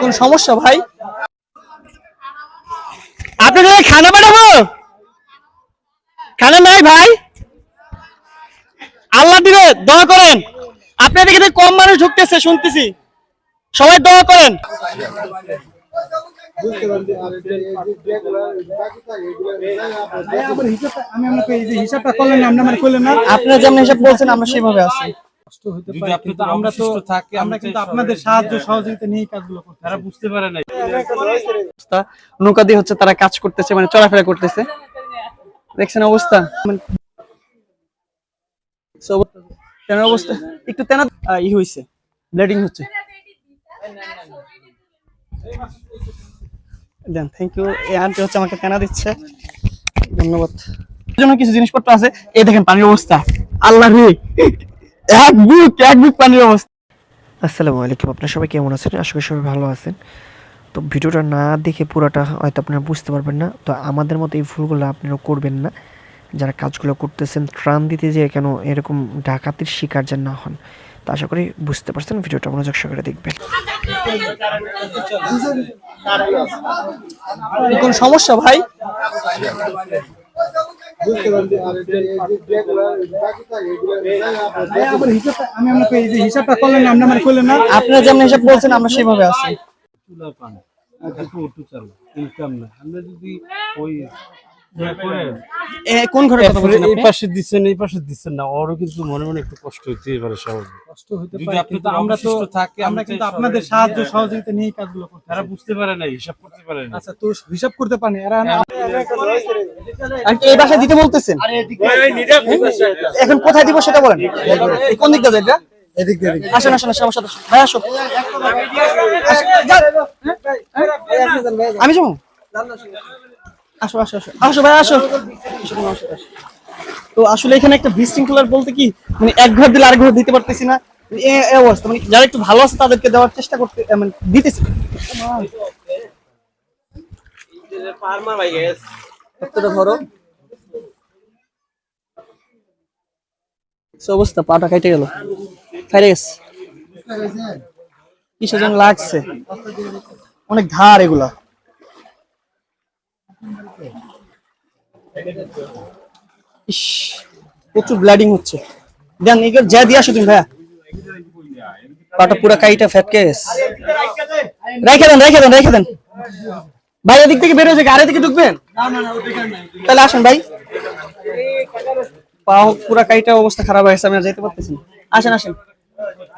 কোন সমস্যা ভাই? আপনাদের খানা পাঠাবো খানা নাই ভাই। আল্লাহ দিবে, দোয়া করেন। আপনাদের কম মানুষ ঢুকতেছে, শুনতেছি। সবাই দোয়া করেন। আপনারা যেমন হিসাব বলছেন আমরা সেভাবে আছি। আমরা তো থাকে আমরা কিন্তু আপনাদের সাহায্য সহযোগিতা নিয়ে কাজগুলো করতে তারা বুঝতে পারে না অবস্থা নৌকা দিয়ে হচ্ছে তারা কাজ করতেছে মানে চলাফেরা করতেছে। দেখছেন অবস্থা? মানে তেনার অবস্থা একটু তেনা ই হয়েছে ব্লিডিং হচ্ছে। দেন থ্যাংক ইউ এই আন্টি হচ্ছে আমাকে তেনা দিচ্ছে। ধন্যবাদ। জন্য কিছু জিনিসপত্র আছে। এই দেখেন, পানির অবস্থা। আল্লাহ রে! এক বুক এক বুক পানির অবস্থা। আসসালামু আলাইকুম। আপনারা সবাই কেমন আছেন? আশা করি সবাই ভালো আছেন। তো ভিডিওটা না দেখে পুরোটা হয়তো আপনারা বুঝতে পারবেন না। তো আমাদের মতো এই ভুলগুলো আপনারা করবেন না। যারা কাজগুলো করতেছেন, ত্রাণ দিতে যেয়ে কেন এরকম ডাকাতির শিকার যেন না হন। তো আশা করি বুঝতে পারছেন ভিডিওটা মনোযোগ সহকারে দেখবেন কোন সমস্যা ভাই ভাই, আমার হিসাবটা আমি আপনাকে এই যে হিসাবটা করলেন না, আপনি করলেন না আপনারা যেমন হিসাব বলছেন আমরা সেভাবে আছি আমরা যদি ওই ইয়ে কোন ঘরে কথা বলছেন এই পাশে দিচ্ছেন এই পাশে দিচ্ছেন না ওরও কিন্তু মনে মনে একটু কষ্ট হইতে পারে স্বাভাবিক কষ্ট পারে কিন্তু আমরা তো আমরা কিন্তু আপনাদের সাহায্য সহযোগিতা নিয়ে কাজগুলো করতে তারা বুঝতে পারে না হিসাব করতে পারে না আচ্ছা তো হিসাব করতে পারেন এরা এই বাসায় দিতে বলতেছেন এখন কোথায় দিব সেটা বলেন কোন দিক দিয়ে এটা এদিক দিয়ে আসেন আসেন আসেন আমার সাথে ভাই আসো আমি যাব আসো আসো আসো। আসো ভাই, আসো। তো আসলে এখানে একটা বিশৃঙ্খলার বলতে কি মানে এক ঘর দিলে আরেক ঘর দিতে পারতেছি না। অবস্থা মানে যারা একটু ভালো আছে তাদেরকে দেওয়ার চেষ্টা করতে মানে দিতেছি। ধরো? অবস্থা? পাটা কেটে গেল? ফাইরে গেছে? কিসের লাগছে? অনেক ধার এগুলা। ইস, প্রচুর ব্লাডিং হচ্ছে। দেন এগুলো যা দিয়ে আসো তুমি, ভাইয়া। পাটা পুরা কাইটা ফেটকে গেছে রেখে দেন রেখে দেন রেখে দেন। ভাই, এদিক থেকে বেরোয় যে আরে দিকে ঢুকবেন? তাহলে আসেন, ভাই। পাও, পুরা কাইটা অবস্থা খারাপ হয়েছে আমি আর যেতে পারতেছি না। আসেন আসেন।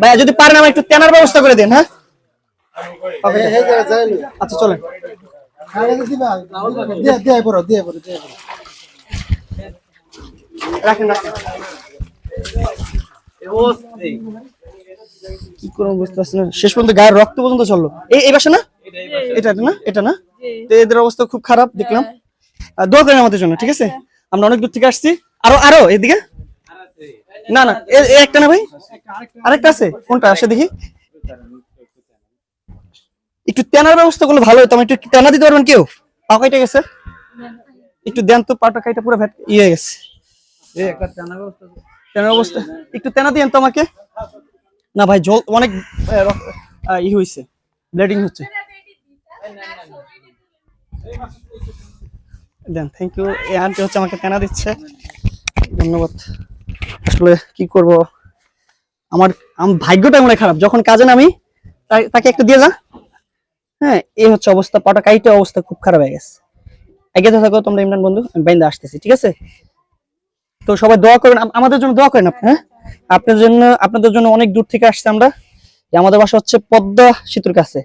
ভাইয়া, যদি পারেন আমার একটু তেনার ব্যবস্থা করে দেন হ্যাঁ? আচ্ছা চলেন। রাখেন রাখেন। কি করব বুঝতে পারছি না। শেষ পর্যন্ত গায়ের রক্ত পর্যন্ত চলল। এই এই বাসা না? এটা না? এটা না? তো এদের অবস্থা খুব খারাপ দেখলাম। দোয়া করেন আমাদের জন্য ঠিক আছে? আমরা অনেক দূর থেকে আসছি। আরও আরও এদিকে? না না একটা না ভাই? আরেকটা আছে? কোনটা? আসে দেখি। একটু তেনার ব্যবস্থা করলে ভালো হতো। আমি একটু তেনা দিতে পারবেন কেউ? পা কাইটে গেছে? একটু দেন তো পাটা কাইটা পুরো ইয়ে গেছে তেনার অবস্থা একটু তেনা দিয়েন তো আমাকে। না ভাই জল অনেক আহ, রক- আহ, ই হয়েছে ব্লিডিং হচ্ছে। দেন থ্যাংক ইউ এই আন্টি হচ্ছে আমাকে তেনা দিচ্ছে। ধন্যবাদ। আসলে কি করব? আমার ভাগ্যটা মনে খারাপ। যখন কাজে নামি তাকে একটু দিয়ে যা। হ্যাঁ এই হচ্ছে অবস্থা পাটা কাইটে অবস্থা খুব খারাপ হয়ে গেছে। এগিয়ে থাকো তোমরা ইমরান বন্ধু আমি বাইন্দা আসতেছি ঠিক আছে? তো সবাই দোয়া করেন আমাদের জন্য দোয়া করেন আপনি হ্যাঁ? আপনাদের জন্য আপনাদের জন্য অনেক দূর থেকে আসছে আমরা। আমাদের বাসা হচ্ছে পদ্মা সেতুর কাছে।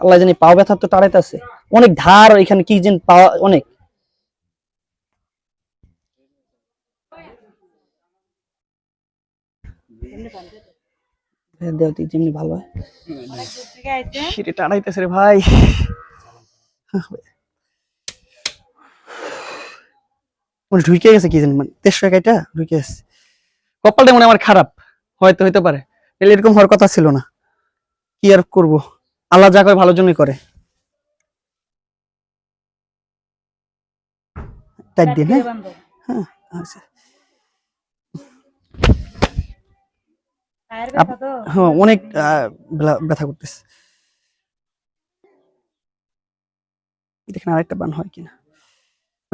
আল্লাহ জানি পাও ব্যথা তো টাড়াইতে আছে অনেক ধার এখানে কি যেন পাওয়া অনেক। হ্যাঁ, যেমনি ভালো হয়। সেটা টাড়াইতেছে রে ভাই। মানে ঢুকে গেছে কি জানি মানে দেড়শো একাইটা ঢুকে গেছে। কপালটা মনে আমার খারাপ হয়তো হইতে পারে। তাহলে এরকম হওয়ার কথা ছিল না। কি আর করব? আল্লাহ যা করে ভালো জন্যই করে। টাইট হ্যাঁ? হ্যাঁ? আচ্ছা। হ্যাঁ অনেক করতেছে। দেখেন আরেকটা বান হয় কিনা।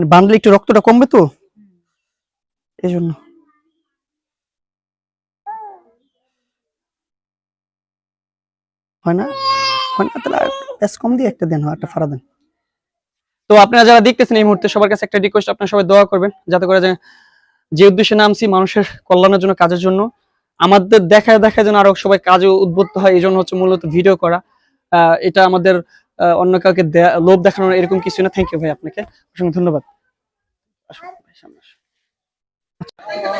মানে বানলে একটু রক্তটা কমবে তো? এই জন্য যারা এই মুহূর্তে, সবার কাছে একটা রিকোয়েস্ট সবাই দোয়া করবেন, যাতে করে যে উদ্দেশ্যে নামছি মানুষের কল্যাণের জন্য, কাজের জন্য, আমাদের দেখায় দেখায় যেন আরও সবাই কাজে উদ্বুদ্ধ হয় এই জন্য হচ্ছে মূলত ভিডিও করা। এটা আমাদের অন্য কাউকে লোভ দেখানোর এরকম কিছু না থ্যাংক ইউ ভাই আপনাকে অসংখ্য ধন্যবাদ।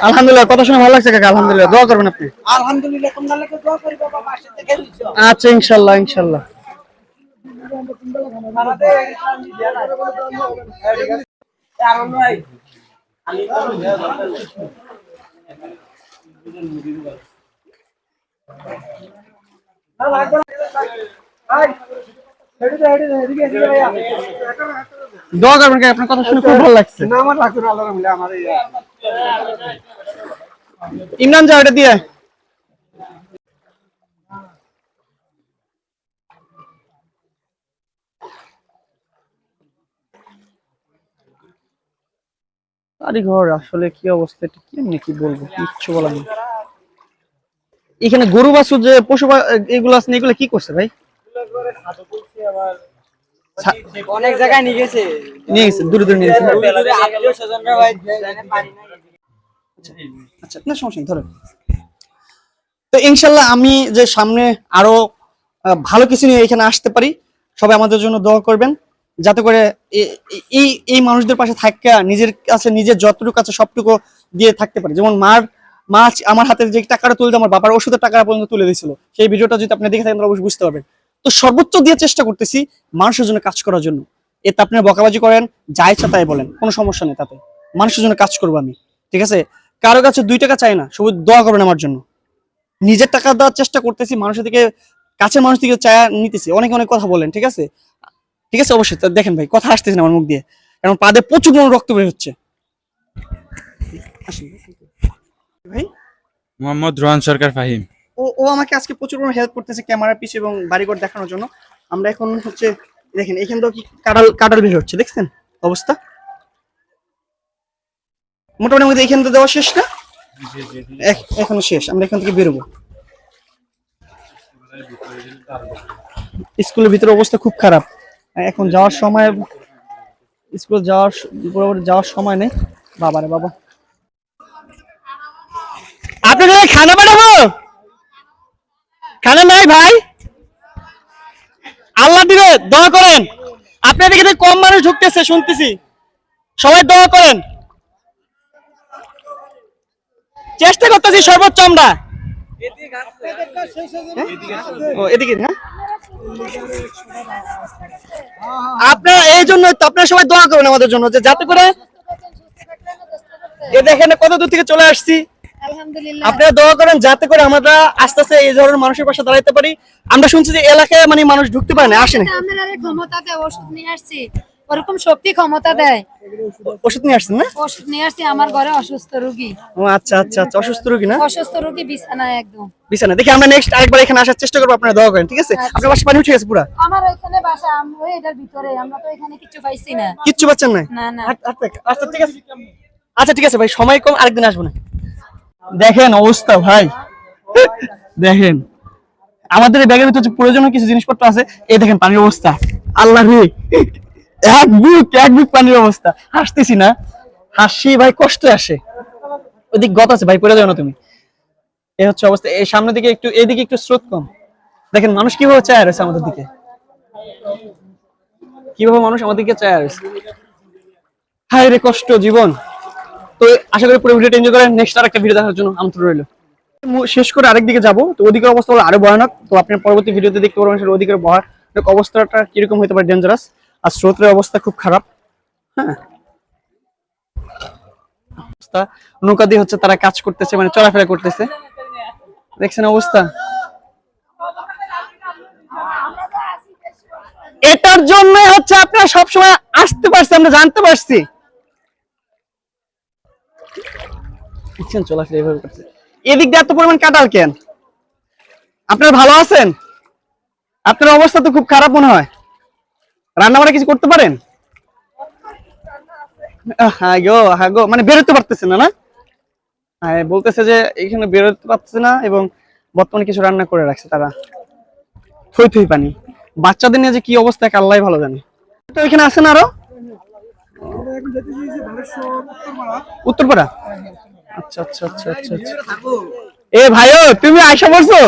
আলহামদুলিল্লাহ কথা শুনে ভালো লাগছে কাকা আলহামদুলিল্লাহ দোয়া করবেন আপনি আলহামদুলিল্লাহ তোমরা লাগে দোয়া করি বাবা পাশে থেকে দিছো আচ্ছা ইনশাল্লাহ ইনশাল্লাহ দোয়া করবেন আপনার কথা শুনে খুব ভালো লাগছে। না আমার রাখুন আল্লাহ মিলে আমার ইমরান এটা দিয়ে। ঘর আসলে কি অবস্থা এটা কেমনি কি বলব? কিচ্ছু বলার নেই। এখানে গরু বাছুর যে পশু এগুলো আছে এগুলো কি করছে ভাই? অনেক জায়গায় নিয়ে গেছে। নিয়ে গেছে দূরে দূরে নিয়ে গেছে। নাই। আচ্ছা না সমস্যা ধরেন। তো ইনশাল্লাহ আমি যে সামনে আরও ভালো কিছু নিয়ে এখানে আসতে পারি সবাই আমাদের জন্য দোয়া করবেন। যাতে করে এই এই মানুষদের পাশে থাকা নিজের কাছে নিজের যতটুকু আছে সবটুকু দিয়ে থাকতে পারি। যেমন মার মাছ আমার হাতে যে টাকাটা তুলতে আমার বাবার ওষুধের টাকা পর্যন্ত তুলে দিয়েছিল। সেই ভিডিওটা যদি আপনি দেখে থাকেন তাহলে অবশ্যই বুঝতে পারবেন। তো সর্বোচ্চ দিয়ে চেষ্টা করতেছি মানুষের জন্য কাজ করার জন্য। এতে আপনি বকাবাজি করেন, যা ইচ্ছা তাই বলেন, কোনো সমস্যা নেই তাতে। মানুষের জন্য কাজ করব আমি, ঠিক আছে? কারও কাছে দুই টাকা চাই না সবুজ দোয়া করবেন আমার জন্য। নিজের টাকা দেওয়ার চেষ্টা করতেছি, মানুষের দিকে, কাছের মানুষ থেকে চায়া নিতেছি, অনেক অনেক কথা বলেন, ঠিক আছে? ঠিক আছে, অবশ্যই দেখেন ভাই, কথা আসতেছে না আমার মুখ দিয়ে। কারণ পাদে প্রচুর পরিমাণে রক্ত বের হচ্ছে। ভাই? মোহাম্মদ রোহান সরকার ফাহিম। ও ও আমাকে আজকে প্রচুর পরিমাণে হেল্প করতেছে ক্যামেরার পিছে এবং বাড়িঘর দেখানোর জন্য। আমরা এখন হচ্ছে দেখেন এখান থেকে কি কাটাল কাটাল বের হচ্ছে দেখছেন অবস্থা? মোটামুটি আমাদের এখান থেকে দেওয়া শেষ না? এখ- এখনও শেষ আমরা এখান থেকে বেরোবো। স্কুলের ভিতরে অবস্থা খুব খারাপ। এখন যাওয়ার সময় স্কুল যাওয়ার পুরোপুরি যাওয়ার সময় নেই। বাবারে বাবা। আপনাদের খানা পাঠাবো খানা নাই ভাই? আল্লাহ দিবে, দোয়া করেন। আপনাদের এখানে কম মানুষ ঢুকতেছে, শুনতেছি। সবাই দোয়া করেন। চেষ্টা করতেছি সর্বোচ্চ আমরা। এদিকে হ্যাঁ? আপনারা এই জন্য তো আপনারা সবাই দোয়া করুন আমাদের জন্য, যে যাতে করে এ দেখেন কত দূর থেকে চলে আসছি। আপনারা দোয়া করেন যাতে করে আমরা আস্তে আস্তে এই ধরনের মানুষের পাশে দাঁড়াইতে পারি। আমরা শুনছি যে এলাকায় মানে মানুষ ঢুকতে পারে না আসেন আপনারা ক্ষমতা দেয় ওষুধ নিয়ে আসছি। ওরকম শক্তি ক্ষমতা দেয়। ওষুধ নিয়ে আসছেন না? ওষুধ নিয়ে আসছি আমার ঘরে অসুস্থ রোগী। ও আচ্ছা আচ্ছা আচ্ছা অসুস্থ রোগী না? অসুস্থ রোগী বিছানায় একদম। বিছানা। দেখি আমরা নেক্সট আরেকবার এখানে আসার চেষ্টা করব আপনারা দোয়া করেন ঠিক আছে? আপনার পাশে পানি উঠে গেছে পুরা? আমার ওইখানে বাসা আমরা এটার ভিতরে আমরা তো এখানে কিছু পাইছি না। কিচ্ছু পাচ্ছেন না? না না। আচ্ছা ঠিক আছে। আচ্ছা ঠিক আছে ভাই সময় কম আরেকদিন আসব না। দেখেন অবস্থা ভাই। দেখেন। আমাদের ব্যাগের ভিতরে প্রয়োজনীয় কিছু জিনিসপত্র আছে। এই দেখেন পানির অবস্থা। আল্লাহ রে। এক বুক এক বুক পানির অবস্থা। হাসতেছি না। হাসি ভাই কষ্ট আসে। ওইদিক গত আছে, ভাই, পড়ে যাও না তুমি। এই হচ্ছে অবস্থা। এই সামনের দিকে একটু, এদিকে একটু স্রোত কম। দেখেন, মানুষ কীভাবে চায় রয়েছে আমাদের দিকে? কীভাবে মানুষ আমাদের দিকে চায় রয়েছে? হায় রে, কষ্ট, জীবন। তো আশা করি পুরো ভিডিওটা এনজয় করেন। নেক্সট আর একটা ভিডিও দেখার জন্য আমন্ত্রণ রইল। শেষ করে আরেক দিকে যাব। তো ওদিকের অবস্থা হলো আরও ভয়ানক। তো আপনি পরবর্তী ভিডিওতে দেখতে পারবেন সেটা ওদিকের ভয়ানক। অবস্থাটা কীরকম হতে পারে ডেঞ্জারাস আর স্রোতের অবস্থা খুব খারাপ। হ্যাঁ। নৌকা দিয়ে হচ্ছে তারা কাজ করতেছে মানে চলাফেরা করতেছে। দেখছেন অবস্থা? এটার জন্য হচ্ছে আপনারা সবসময় আসতে পারছি, আমরা জানতে পারছি। দেখছেন চলাফেরা এভাবে করছে। এদিক দিয়ে এত পরিমাণ কাটাল কেন? আপনারা ভালো আছেন? আপনার অবস্থা তো খুব খারাপ মনে হয়। রান্না বান্না কিছু করতে পারেন? মানে বেরোতে পারতেছে না না? বলতেছে যে এখানে বেরোতে পারতেছে না এবং বর্তমানে কিছু রান্না করে রাখছে তারা। থই থই পানি। বাচ্চাদের নিয়ে যে কি অবস্থা, এক আল্লাহ ভালো জানে। তো এখানে আছেন আরও? উত্তরপাড়া। আচ্ছা আচ্ছা আচ্ছা আচ্ছা আচ্ছা। এ ভাইও তুমি আয়সা পড়ছো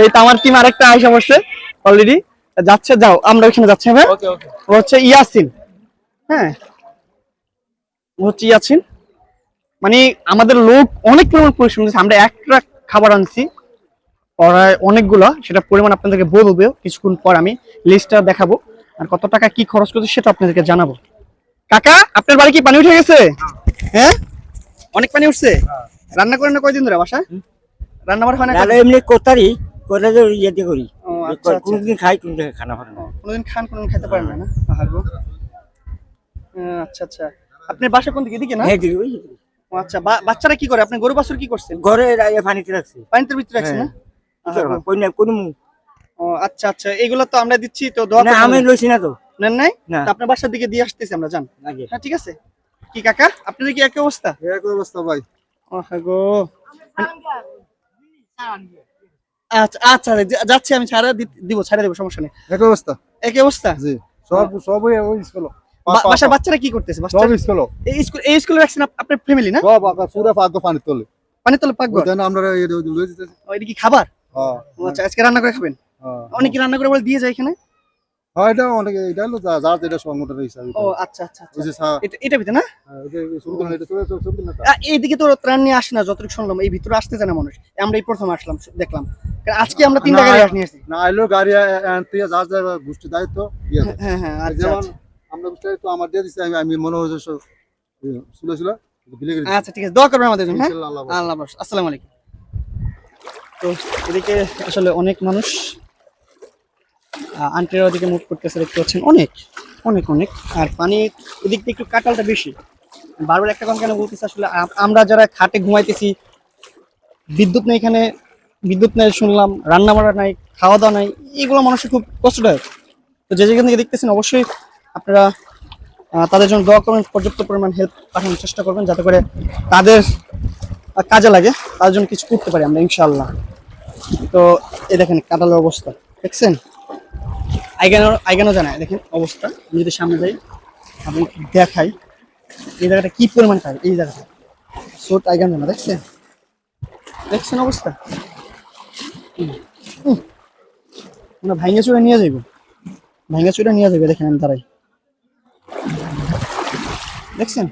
এই তো আমার টিম আরেকটা আয়সা পড়ছে অলরেডি যাচ্ছে যাও আমরা ওইখানে যাচ্ছি হ্যাঁ? ও হচ্ছে ইয়াসিন। হ্যাঁ? ও হচ্ছে ইয়াসিন। মানে আমাদের লোক অনেক পরিমাণ পরিশ্রম করেছে আমরা একটা খাবার আনছি। প্রায় অনেকগুলো সেটা পরিমাণ আপনাদেরকে বলব। কিছুক্ষণ পর আমি লিস্টটা দেখাবো। আর কত টাকা কি খরচ করছে সেটা আপনাদেরকে জানাব। কাকা আপনার বাড়ি কি পানি উঠে গেছে? হ্যাঁ? অনেক পানি উঠছে? রান্না করেন না কয়দিন ধরে বাসায়? রান্না বান্না হয় না তাহলে এমনি করতারি করে ইয়েতে করি। আচ্ছা, আচ্ছা। কোনদিন খাই কোনদিন খানা ফানা না। কোনোদিন খান কোনোদিন খেতে পারেন না না? আহার আচ্ছা আচ্ছা। আপনার বাসা কোন দিকে? এদিকে না? হ্যাঁ ওই আচ্ছা বাচ্চারা কি করে? আপনি গরু বাছুর কি করছেন? ঘরে পানিতে রাখছি। পানিতে ভিতরে রাখছেন না? আহার গো। কই না কোন ও আচ্ছা আচ্ছা এগুলো তো আমরা দিচ্ছি তো দোয়া না আমি লইছি না তো। নেন নাই? না। আপনার বাসার দিকে দিয়ে আসতেছি আমরা যান। হ্যাঁ ঠিক আছে। কি কাকা আপনাদের কি একই অবস্থা? এক অবস্থা ভাই। হ্যাঁ গো। আচ্ছা আচ্ছা যাচ্ছি আমি ছাড়া দিব ছাড়া দেবো সমস্যা নেই। এক অবস্থা। একই অবস্থা? জি সব সবই ওই স্কুল বাসার বাচ্চারা কি করতেছে? সব স্কুল এই স্কুল এই স্কুলে রাখছেন আপনার ফ্যামিলি না? সব আকাশ পুরো পাক পানি তোলে। পানি তলে পাকঘর? আমরা এটা কি খাবার? হ্যাঁ। আচ্ছা আজকে রান্না করে খাবেন? অনেকে রান্না করে বলে দিয়ে যায় এখানে? হ্যাঁ এটা অনেক এটা হলো যার যেটা সংগঠনের হিসাবে ও আচ্ছা আচ্ছা আচ্ছা। এটা ভিতরে না? হ্যাঁ, তা? এইদিকে তো ত্রাণ নিয়ে আসে না যতটুকু শুনলাম এই ভিতরে আসতে মানুষ। আমরা এই প্রথম আসলাম দেখলাম। আজকে আমরা তিনটা গাড়ি নিয়ে আসছি। না আইলো গাড়ি আ- যার যার গোষ্ঠী দায়িত্ব দিয়ে হ্যাঁ হ্যাঁ আচ্ছা যেমন। আমরা গোষ্ঠী দায়িত্ব আমার দিয়ে আমি আমি মনে ছিল আচ্ছা ঠিক আছে দোয়া করবেন আমাদের জন্য হ্যাঁ? আল্লাহ আল্লাহ আসসালামু আলাইকুম। তো এদিকে আসলে অনেক মানুষ আন্টিরা ওদিকে মুভ করতেছে, দেখতে পাচ্ছেন, অনেক অনেক অনেক। আর পানি এদিক দিয়ে একটু কাটালটা বেশি। বারবার একটা কথা কেন বলতেছে, আসলে আমরা যারা খাটে ঘুমাইতেছি, বিদ্যুৎ নেই এখানে, বিদ্যুৎ নেই শুনলাম রান্না বান্না নাই খাওয়া দাওয়া নাই, এগুলো মানুষের খুব কষ্টদায়ক। তো যে যেখান থেকে দেখতেছেন, অবশ্যই আপনারা তাদের জন্য দোয়া করবেন, পর্যাপ্ত পরিমাণ হেল্প পাঠানোর চেষ্টা করবেন, যাতে করে তাদের কাজে লাগে তার জন্য কিছু করতে পারি আমরা ইনশাল্লাহ তো এ দেখেন কাঁঠালের অবস্থা, দেখছেন? আইগানো আইগানো জানায়। দেখেন অবস্থা। আমি যদি সামনে যাই, আমি দেখাই। এই জায়গাটা কি পরিমাণ খায় এই জায়গাটা। সোট আইগান জানা দেখছেন? দেখছেন অবস্থা। আমরা ভাঙ্গা চুড়ে নিয়ে যাইব। ভাঙ্গা চুড়ে নিয়ে যাবে দেখেন আমি দাঁড়াই। দেখছেন?